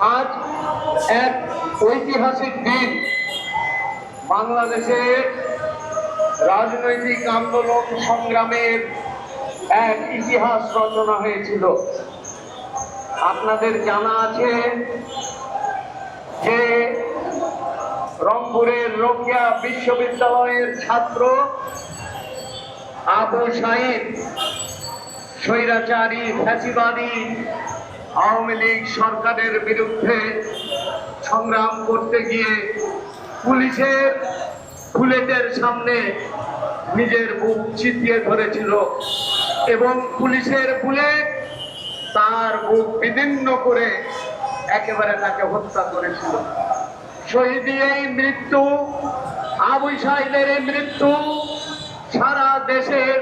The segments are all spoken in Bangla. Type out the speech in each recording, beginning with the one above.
আজ এক ঐতিহাসিক দিন। বাংলাদেশে রাজনৈতিক আন্দোলন সংগ্রামের এক ইতিহাস রচনা হয়েছিল। আপনাদের জানা আছে যে রংপুরের রোকিয়া বিশ্ববিদ্যালয়ের ছাত্র আবু সাইদ, স্বৈরাচারী ফ্যাসিবাদী আওয়ামী লীগ সরকারের বিরুদ্ধে সংগ্রাম করতে গিয়ে পুলিশের বুলেটের সামনে নিজের বুক চিতিয়ে ধরেছিল এবং পুলিশের বুলেট তার বুক বিদীর্ণ করে একেবারে তাকে হত্যা করেছিল। শহীদি এই মৃত্যু, আবু এই মৃত্যু সারা দেশের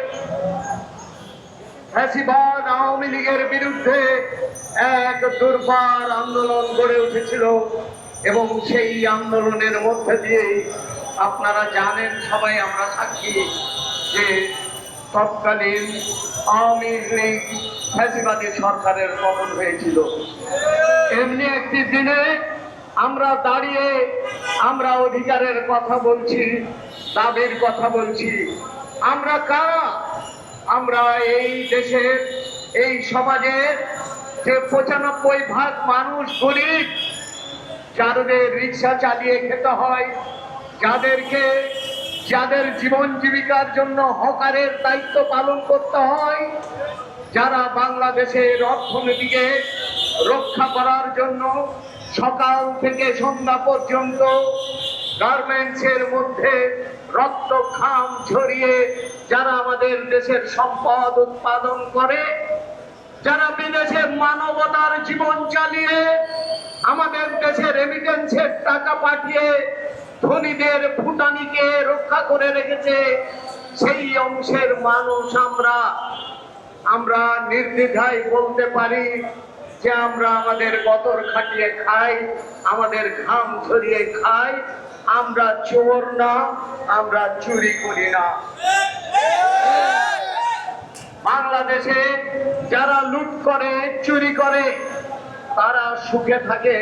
ফ্যাসিবাদ আওয়ামী লীগের বিরুদ্ধে এক দুর্বার আন্দোলন গড়ে উঠেছিল এবং সেই আন্দোলনের মধ্যে দিয়ে আপনারা জানেন, সবাই আমরা সাক্ষী যে তৎকালীন আওয়ামী লীগ ফ্যাসিবাদী সরকারের পতন হয়েছিল। এমনি একটি দিনে আমরা দাঁড়িয়ে আমরা অধিকারের কথা বলছি, দাবির কথা বলছি। আমরা কারা? আমরা এই দেশের এই সমাজের যে পঁচানব্বই ভাগ মানুষ গরিব যাদের রিক্সা চালিয়ে খেতে হয়, যাদেরকে, যাদের জীবন জীবিকার জন্য হকারের দায়িত্ব পালন করতে হয়, যারা বাংলাদেশের অর্থনীতিকে রক্ষা করার জন্য সকাল থেকে সন্ধ্যা পর্যন্ত গার্মেন্টসের মধ্যে রক্ত খাম ছড়িয়ে যারা আমাদের দেশের সম্পদ উৎপাদন করে, যারা বিদেশে মানবতার জীবন চালিয়ে, আমাদের দেশে রেমিটেন্সের টাকা পাঠিয়ে ধনীদের ভুটানিকে রক্ষা করে রেখেছে, সেই অংশের মানুষ আমরা। আমরা নির্দ্বিধায় বলতে পারি যে আমরা আমাদের গতর খাটিয়ে খাই, আমাদের ঘাম ছড়িয়ে খাই আমরা চোর না, আমরা চুরি করি না। বাংলাদেশে যারা লুট করে, চুরি করে, তারা সুখে থাকে,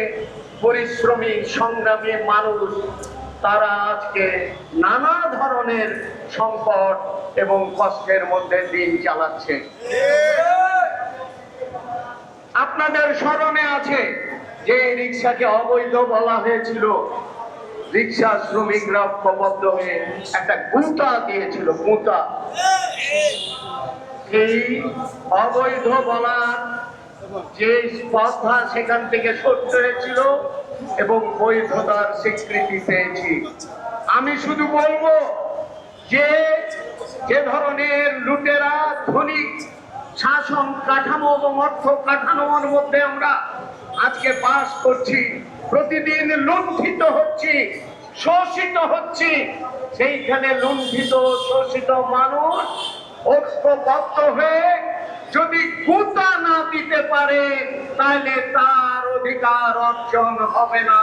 পরিশ্রমী, সংগ্রামী মানুষ। তারা আজকে নানা ধরনের সংকট এবং কষ্টের মধ্যে দিন চালাচ্ছে। আপনাদের স্মরণে আছে যে রিক্সাকে অবৈধ বলা হয়েছিল। রিক্সা শ্রমিকরা ঐক্যবদ্ধ হয়ে একটা গুঁতা দিয়েছিল, গুঁতা। এই অবৈধ বলার যে স্পর্ধা সেখান থেকে সরতে হয়েছিল এবং বৈধতার স্বীকৃতি পেয়েছি। আমি শুধু বলব যে যে ধরনের লুটেরা ধনী শাসন কাঠামো এবং অর্থ কাঠামোর মধ্যে আমরা আজকে বাস করছি প্রতিদিন লুণ্ঠিত হচ্ছি, শোষিত হচ্ছি। সেইখানে লুণ্ঠিত, শোষিত মানুষ ঐক্যবদ্ধ হয়ে যদি কুতা না দিতে পারে, তাহলে তার অধিকার অর্জন হবে না।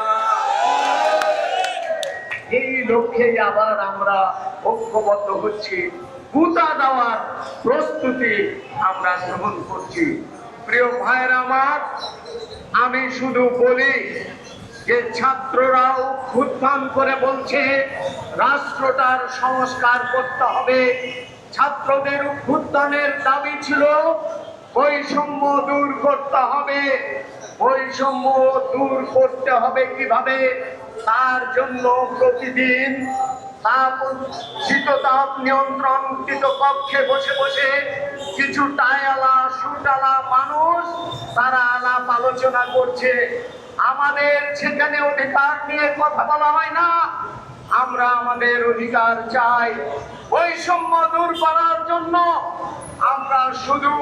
এই লক্ষ্যে আবার আমরা ঐক্যবদ্ধ হচ্ছি। কুতা দেওয়ার প্রস্তুতি আমরা গ্রহণ করছি। প্রিয় ভাইয়ের আমার, আমি শুধু বলি যে ছাত্ররাও উত্থান করে বলছে, রাষ্ট্রটার সংস্কার করতে হবে। ছাত্রদের উত্থানের দাবি ছিল, বৈষম্য দূর করতে হবে। বৈষম্য দূর করতে হবে কীভাবে? তার জন্য প্রতিদিন তাপ, শীততাপ নিয়ন্ত্রণকৃত কক্ষে বসে বসে কিছু টায়ালা, সুটালা মানুষ তারা আলাপ আলোচনা করছে। আমাদের সেখানে অধিকার নিয়ে কথা বলা হয় না। আমরা আমাদের অধিকার চাই। বৈষম্য দূর করার জন্য আমরা শুধু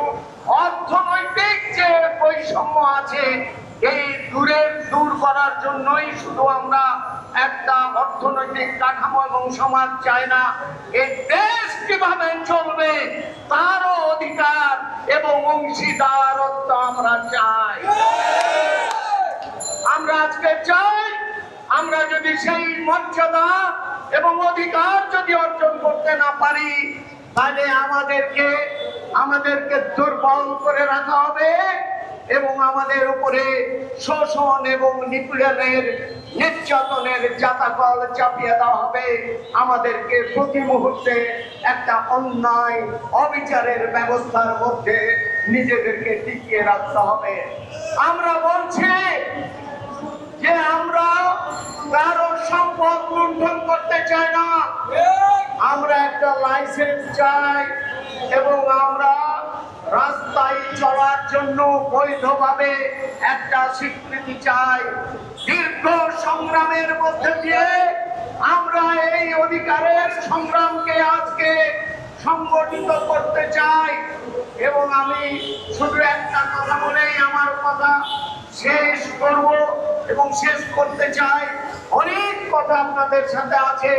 অর্থনৈতিক যে বৈষম্য আছে, এই দূরের দূর করার জন্যই শুধু আমরা একটা অর্থনৈতিক কাঠামো এবং সমাজ চাই না। এই দেশ কীভাবে চলবে, তারও অধিকার এবং অংশীদারত্ব আমরা চাই। আমরা আজকে চাই, আমরা যদি সেই মর্যাদা এবং অধিকার যদি অর্জন করতে না পারি, তাহলে আমাদেরকে আমাদেরকে দুর্বল করে রাখা হবে এবং আমাদের উপরে শোষণ এবং নিপীড়নের, নির্যাতনের জাতাকল চাপিয়ে দেওয়া হবে। আমাদেরকে প্রতি মুহূর্তে একটা অন্যায় অবিচারের ব্যবস্থার মধ্যে নিজেদেরকে টিকিয়ে রাখতে হবে। আমরা বলছি করতে চাই না। আমরা একটা লাইসেন্স চাই এবং আমরা রাস্তায় চলার জন্য বৈধভাবে একটা স্বীকৃতি চাই। দীর্ঘ সংগ্রামের মধ্যে দিয়ে আমরা এই অধিকারের সংগ্রামকে আজকে সংগঠিত করতে চাই এবং আমি শুধু একটা কথা বলেই আমার কথা শেষ করব এবং শেষ করতে চাই। অনেক কথা আপনাদের সাথে আছে,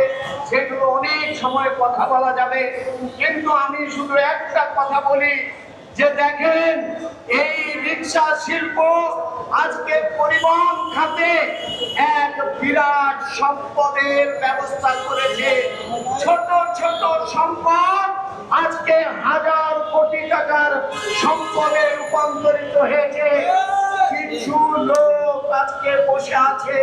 সেগুলো অনেক সময় কথা বলা যাবে। কিন্তু আমি শুধু একটা কথা বলি, যে দেখেন, এই রিক্সা শিল্প আজকে পরিবহন খাতে এক বিরাট সম্পদের ব্যবস্থা করেছে। ছোট ছোট সম্পদ আজকে হাজার কোটি টাকার সম্পদে রূপান্তরিত হয়েছে। বসে আছে,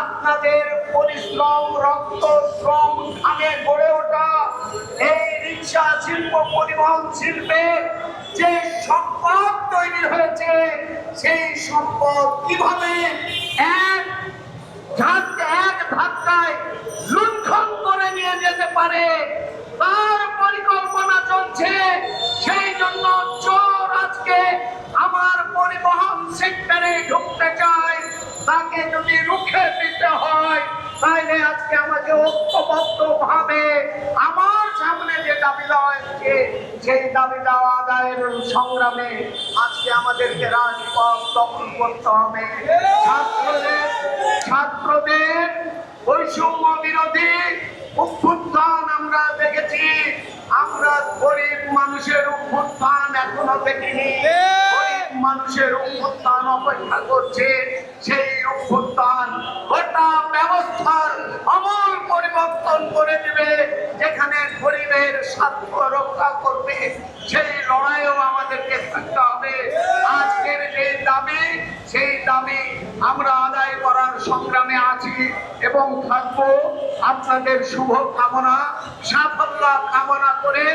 আপনাদের পরিশ্রম, রক্ত, শ্রম, ঘামে গড়ে ওঠা এই রিক্সা শিল্প পরিবহন শিল্পে যে সম্পদ তৈরি হয়েছে, সেই সম্পদ কীভাবে এক এক ধাক্কায় লুণ্ঠন করে নিয়ে যেতে পারে, তার পরিকল্পনা চলছে, সেই জন্য চোর আজকে ঐক্যবদ্ধ ভাবে আমার সামনে যে দাবি দেওয়া হচ্ছে সেই দাবি দেওয়া আদায়ের সংগ্রামে আজকে আমাদেরকে রাজপথ দখল করতে হবে। ছাত্রদের ছাত্রদের বৈষম্য বিরোধী অভ্যুত্থান আমরা দেখেছি। আমরা গরিব মানুষের অভ্যুত্থান এখনও দেখিনি। গরিব মানুষের অভ্যুত্থান অপেক্ষা করছে। সেই অভ্যুত্থান গোটা ব্যবস্থার আমূল পরিবর্তন করে দিবে, যেখানে গরিবের স্বার্থ রক্ষা করবে, সেই লড়াইও আমাদেরকে থাকতে হবে। আজকের যে দাবি, সেই দাবি আমরা আদায় করার সংগ্রামে আছি এবং থাকব। আপনাদের শুভ কামনা সাফল্য কামনা করে